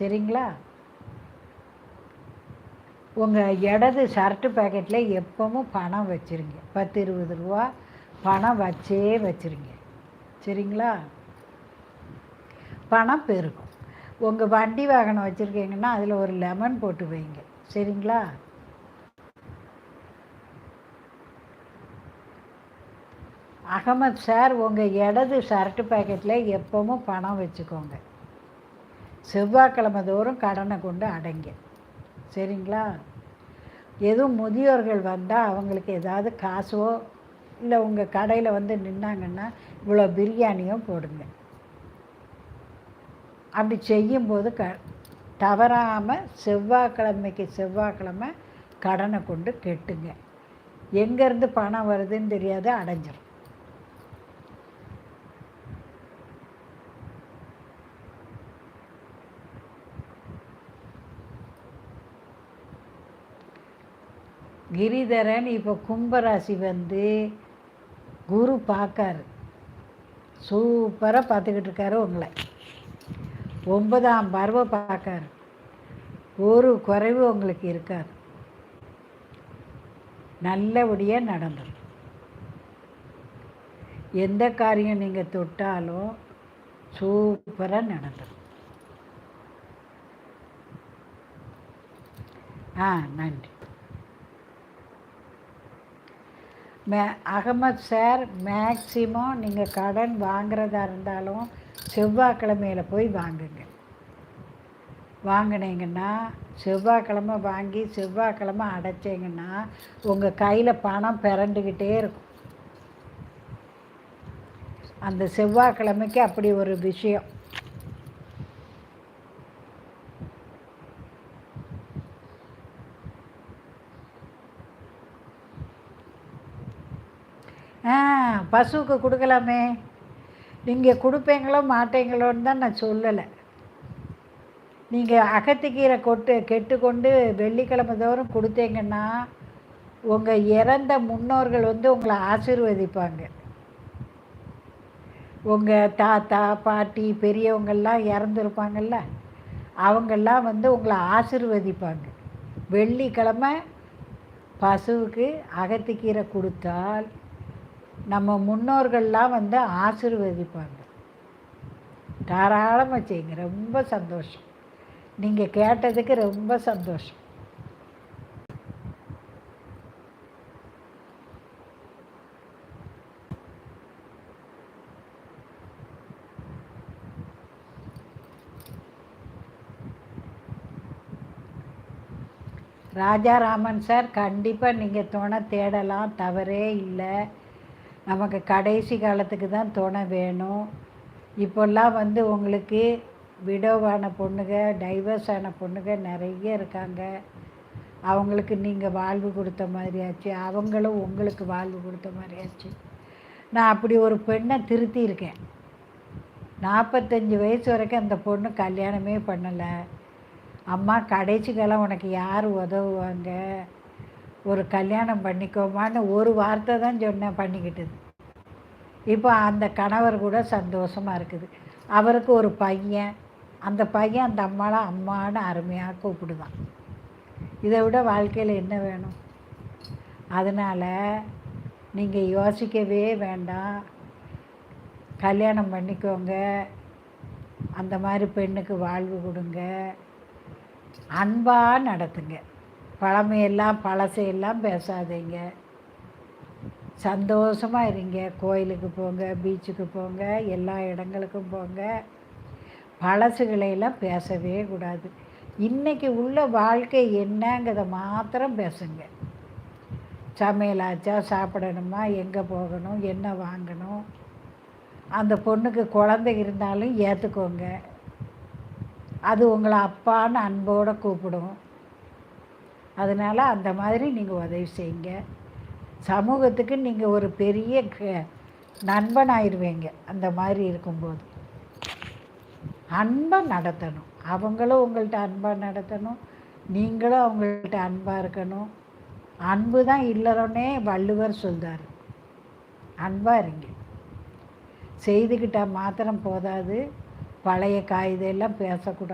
சரிங்களா? உங்கள் இடது ஷர்ட்டு பேக்கெட்டில் எப்பவும் பணம் வச்சுருங்க. பத்து இருபது ரூபா பணம் வச்சே வச்சுருங்க. சரிங்களா? பணம் பெருகும். உங்கள் வண்டி வாகனம் வச்சுருக்கீங்கன்னா அதில் ஒரு லெமன் போட்டு வைங்க. சரிங்களா? அகமத் சார் உங்கள் இடது ஷர்ட்டு பேக்கெட்டில் எப்பவும் பணம் வச்சுக்கோங்க. செவ்வாய்க்கிழமை தோறும் கடனை கொண்டு அடைங்க. சரிங்களா? எதுவும் முதியோர்கள் வந்தால் அவங்களுக்கு ஏதாவது காசோ இல்லை உங்கள் கடையில் வந்து நின்னாங்கன்னா இவ்வளோ பிரியாணியோ போடுங்க. அப்படி செய்யும்போது க தவறாமல் செவ்வாய்க்கிழமைக்கு செவ்வாய்க்கிழமை கடனை கொண்டு கெட்டுங்க. எங்கேருந்து பணம் வருதுன்னு தெரியாது அடைஞ்சிரும். கிரிதரன் இப்போ கும்பராசி வந்து குரு பார்க்காரு. சூப்பராக பார்த்துக்கிட்டு இருக்காரு உங்களை. ஒன்பதாம் பருவ பார்க்காரு. ஒரு குறைவு உங்களுக்கு இருக்காது. நல்லபடியாக நடந்துடும் எந்த காரியம் நீங்கள் தொட்டாலும் சூப்பராக நடந்துடும் ஆ நன்றி. மே அகமத் சார் மேக்சிமம் நீங்கள் கடன் வாங்குறதா இருந்தாலும் செவ்வாய்க்கிழமையில் போய் வாங்குங்க. வாங்கினீங்கன்னா செவ்வாய்க்கிழமை வாங்கி செவ்வாய்க்கிழமை அடைச்சிங்கன்னா உங்கள் கையில் பணம் பிறண்டுக்கிட்டே இருக்கும். அந்த செவ்வாய்க்கிழமைக்கு அப்படி ஒரு விஷயம். பசுவுக்கு கொடுக்கலாமே. நீங்கள் கொடுப்பீங்களோ மாட்டீங்களோன்னு தான் நான் சொல்லலை. நீங்கள் அகத்திக்கீரை கொட்டு கெட்டு கொண்டு வெள்ளிக்கிழமை தோறும் கொடுத்தீங்கன்னா உங்கள் இறந்த முன்னோர்கள் வந்து உங்களை ஆசீர்வதிப்பாங்க. உங்கள் தாத்தா பாட்டி பெரியவங்கள்லாம் இறந்துருப்பாங்கல்ல அவங்கெல்லாம் வந்து உங்களை ஆசிர்வதிப்பாங்க. வெள்ளிக்கிழமை பசுவுக்கு அகத்திக்கீரை கொடுத்தால் நம்ம முன்னோர்கள்லாம் வந்து ஆசிர்வதிப்பாங்க. தாராளமாக செய்யுங்க. ரொம்ப சந்தோஷம். நீங்கள் கேட்டதுக்கு ரொம்ப சந்தோஷம். ராஜாராமன் சார் கண்டிப்பாக நீங்கள் துணை தேடலாம். தவறே இல்லை. நமக்கு கடைசி காலத்துக்கு தான் துணை வேணும். இப்போல்லாம் வந்து உங்களுக்கு விடோவான பொண்ணுங்க டைவர்ஸ் ஆன பொண்ணுங்க நிறைய இருக்காங்க. அவங்களுக்கு நீங்கள் வாழ்வு கொடுத்த மாதிரி ஆச்சு அவங்களும் உங்களுக்கு வாழ்வு கொடுத்த மாதிரி ஆச்சு நான் அப்படி ஒரு பெண்ணை திருத்தியிருக்கேன். நாற்பத்தஞ்சு வயசு வரைக்கும் அந்த பொண்ணு கல்யாணமே பண்ணலை. அம்மா கடைசி காலம் உனக்கு யார் உதவுவாங்க? ஒரு கல்யாணம் பண்ணிக்கோமான்னு ஒரு வார்த்தை தான் சொன்னேன் பண்ணிக்கிட்டது. இப்போ அந்த கணவர் கூட சந்தோஷமாக இருக்குது. அவருக்கு ஒரு பையன். அந்த பையன் அந்த அம்மாலாம் அம்மான்னு அருமையாக கூப்பிடுதான். இதை விட வாழ்க்கையில் என்ன வேணும்? அதனால் நீங்கள் யோசிக்கவே வேண்டாம். கல்யாணம் பண்ணிக்கோங்க. அந்த மாதிரி பெண்ணுக்கு வாழ்வு கொடுங்க. அன்பாக நடத்துங்க. பழமையெல்லாம் பழசையெல்லாம் பேசாதீங்க. சந்தோஷமாக இருங்க. கோயிலுக்கு போங்க பீச்சுக்கு போங்க எல்லா இடங்களுக்கும் போங்க. பழசுகளையெல்லாம் பேசவே கூடாது. இன்றைக்கி உள்ள வாழ்க்கை என்னங்கிறத மாத்திரம் பேசுங்க. சமையலாச்சா சாப்பிடணுமா எங்கே போகணும் என்ன வாங்கணும் அந்த பொண்ணுக்கு குழந்தை இருந்தாலும் ஏற்றுக்கோங்க அது உங்களை அப்பான்னு அன்போடு கூப்பிடும். அதனால் அந்த மாதிரி நீங்கள் உதவி செய்யுங்க. சமூகத்துக்கு நீங்கள் ஒரு பெரிய க நண்பனாயிருவீங்க. அந்த மாதிரி இருக்கும்போது. அன்பாக நடத்தணும். அவங்களும் உங்கள்கிட்ட அன்பாக நடத்தணும். நீங்களும் அவங்கள்ட்ட அன்பாக இருக்கணும். அன்பு தான் இல்லறோன்னே வள்ளுவர் சொல்கிறார் அன்பாக இருங்க. செய்துக்கிட்டால் மாத்திரம் போதாது. பழைய காகிதெல்லாம் பேசக்கூடாது.